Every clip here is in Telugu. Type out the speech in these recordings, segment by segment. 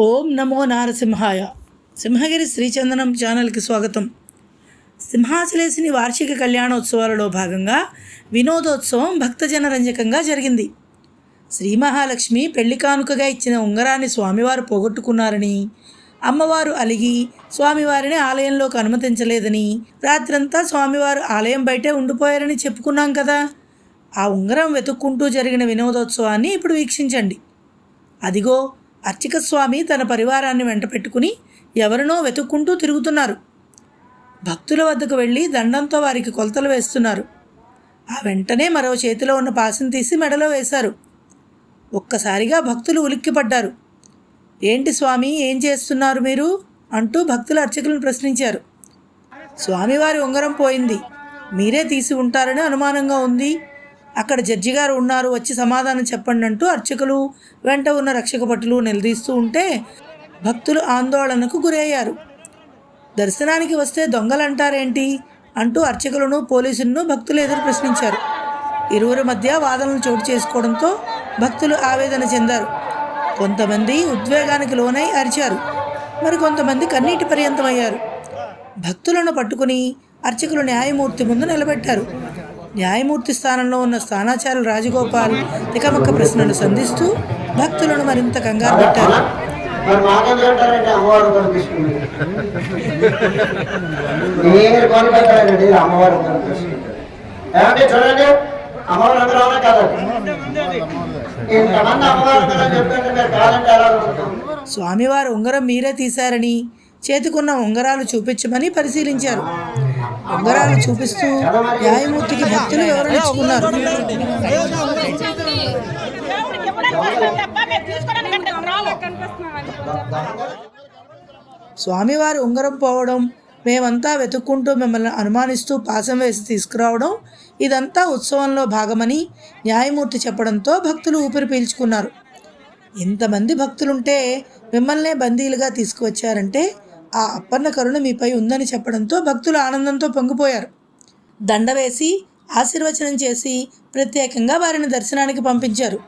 ఓం నమో నారసింహాయ. సింహగిరి శ్రీచందనం ఛానల్కి స్వాగతం. సింహాచలేసిని వార్షిక కళ్యాణోత్సవాలలో భాగంగా వినోదోత్సవం భక్తజన రంజకంగా జరిగింది. శ్రీ మహాలక్ష్మి పెళ్ళి కానుకగా ఇచ్చిన ఉంగరాన్ని స్వామివారు పోగొట్టుకున్నారని అమ్మవారు అలిగి స్వామివారిని ఆలయంలోకి అనుమతించలేదని రాత్రంతా స్వామివారు ఆలయం బయటే ఉండిపోయారని చెప్పుకున్నాం కదా. ఆ ఉంగరం వెతుక్కుంటూ జరిగిన వినోదోత్సవాన్ని ఇప్పుడు వీక్షించండి. అదిగో అర్చికస్వామి తన పరివారాన్ని వెంట పెట్టుకుని ఎవరినో వెతుక్కుంటూ తిరుగుతున్నారు. భక్తుల వద్దకు వెళ్ళి దండంతో వారికి కొలతలు వేస్తున్నారు. ఆ వెంటనే మరో చేతిలో ఉన్న పాసం తీసి మెడలో వేశారు. ఒక్కసారిగా భక్తులు ఉలిక్కిపడ్డారు. ఏంటి స్వామి ఏం చేస్తున్నారు మీరు? అంటూ భక్తులు అర్చకులను ప్రశ్నించారు. స్వామివారి ఉంగరం పోయింది. మీరే తీసి ఉంటారని అనుమానంగా ఉంది. అక్కడ జడ్జి గారు ఉన్నారు వచ్చి సమాధానం చెప్పండి అంటూ అర్చకులు వెంట ఉన్న రక్షక భటులు నిలదీస్తూ ఉంటే భక్తులు ఆందోళనకు గురయ్యారు. దర్శనానికి వస్తే దొంగలంటారేంటి అంటూ అర్చకులను పోలీసులను భక్తులు ఎదురు ప్రశ్నించారు. ఇరువురి మధ్య వాదనలు చోటు చేసుకోవడంతో భక్తులు ఆవేదన చెందారు. కొంతమంది ఉద్వేగానికి లోనై అరిచారు. మరి కొంతమంది కన్నీటి పర్యంతమయ్యారు. భక్తులను పట్టుకుని అర్చకులు న్యాయమూర్తి ముందు నిలబెట్టారు. న్యాయమూర్తి స్థానంలో ఉన్న స్థానాచార్యులు రాజగోపాల్ తికమక్క ప్రశ్నలు సంధిస్తూ భక్తులను మరింత కంగారు పెట్టారు. చూడండి అమ్మవారు అందరూ అవునా కదా. స్వామివారు ఉంగరం మీరే తీశారని చేతికున్న ఉంగరాలు చూపించమని పరిశీలించారు. ఉంగరాలు చూపిస్తూ న్యాయమూర్తికి భక్తులు వివరించుకున్నారు స్వామివారి ఉంగరం పోవడం మేమంతా వెతుక్కుంటూ మిమ్మల్ని అనుమానిస్తూ పాసం వేసి తీసుకురావడం ఇదంతా ఉత్సవంలో భాగమని న్యాయమూర్తి చెప్పడంతో భక్తులు ఊపిరి పీల్చుకున్నారు. ఇంతమంది భక్తులుంటే మిమ్మల్నే బందీలుగా తీసుకువచ్చారంటే ఆ అప్పన్న కరుణ మీపై ఉందని చెప్పడంతో భక్తులు ఆనందంతో పొంగిపోయారు. దండ వేసి ఆశీర్వచనం చేసి ప్రత్యేకంగా వారిని దర్శనానికి పంపించారు.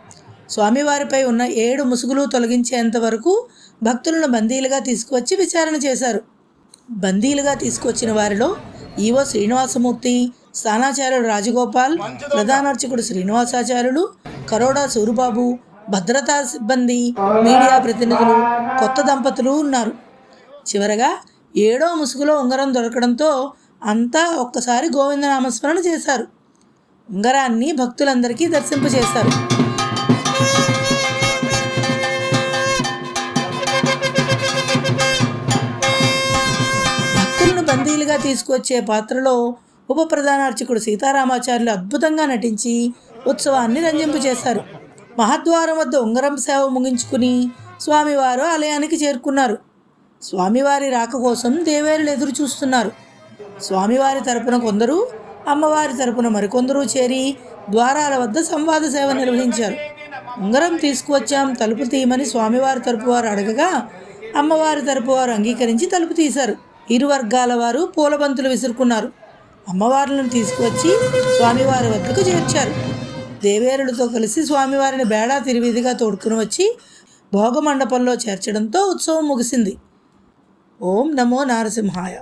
స్వామివారిపై ఉన్న ఏడు ముసుగులు తొలగించేంత వరకు భక్తులను బందీలుగా తీసుకువచ్చి విచారణ చేశారు. బందీలుగా తీసుకొచ్చిన వారిలో ఈవో శ్రీనివాసమూర్తి స్థానాచార్యుడు రాజగోపాల్ ప్రధానార్చకుడు శ్రీనివాసాచార్యులు కరోడా సూరుబాబు భద్రతా సిబ్బంది మీడియా ప్రతినిధులు కొత్త దంపతులు ఉన్నారు. చివరగా ఏడో ముసుగులో ఉంగరం దొరకడంతో అంతా ఒక్కసారి గోవిందనామస్మరణ చేశారు. ఉంగరాన్ని భక్తులందరికీ దర్శింపజేశారు భక్తులను బందీలుగా తీసుకొచ్చే పాత్రలో ఉప ప్రధానార్చకుడు సీతారామాచార్యులు అద్భుతంగా నటించి ఉత్సవాన్ని రంజింపజేశారు మహద్వారం వద్ద ఉంగరం సేవ ముగించుకుని స్వామివారు ఆలయానికి చేరుకున్నారు. స్వామివారి రాక కోసం దేవేరులు ఎదురు చూస్తున్నారు. స్వామివారి తరపున కొందరు అమ్మవారి తరపున మరికొందరు చేరి ద్వారాల వద్ద సంవాద సేవ నిర్వహించారు. ఉంగరం తీసుకువచ్చాం తలుపు తీయమని స్వామివారి తరపు వారు అడగగా అమ్మవారి తరపు వారు అంగీకరించి తలుపు తీశారు. ఇరు వర్గాల వారు పూలబంతులు విసురుకున్నారు. అమ్మవార్లను తీసుకువచ్చి స్వామివారి వద్దకు చేర్చారు. దేవేరులతో కలిసి స్వామివారిని బేడా తిరివిధిగా తోడుకుని వచ్చి భోగమండపంలో చేర్చడంతో ఉత్సవం ముగిసింది. ఓం నమో నారసింహాయ.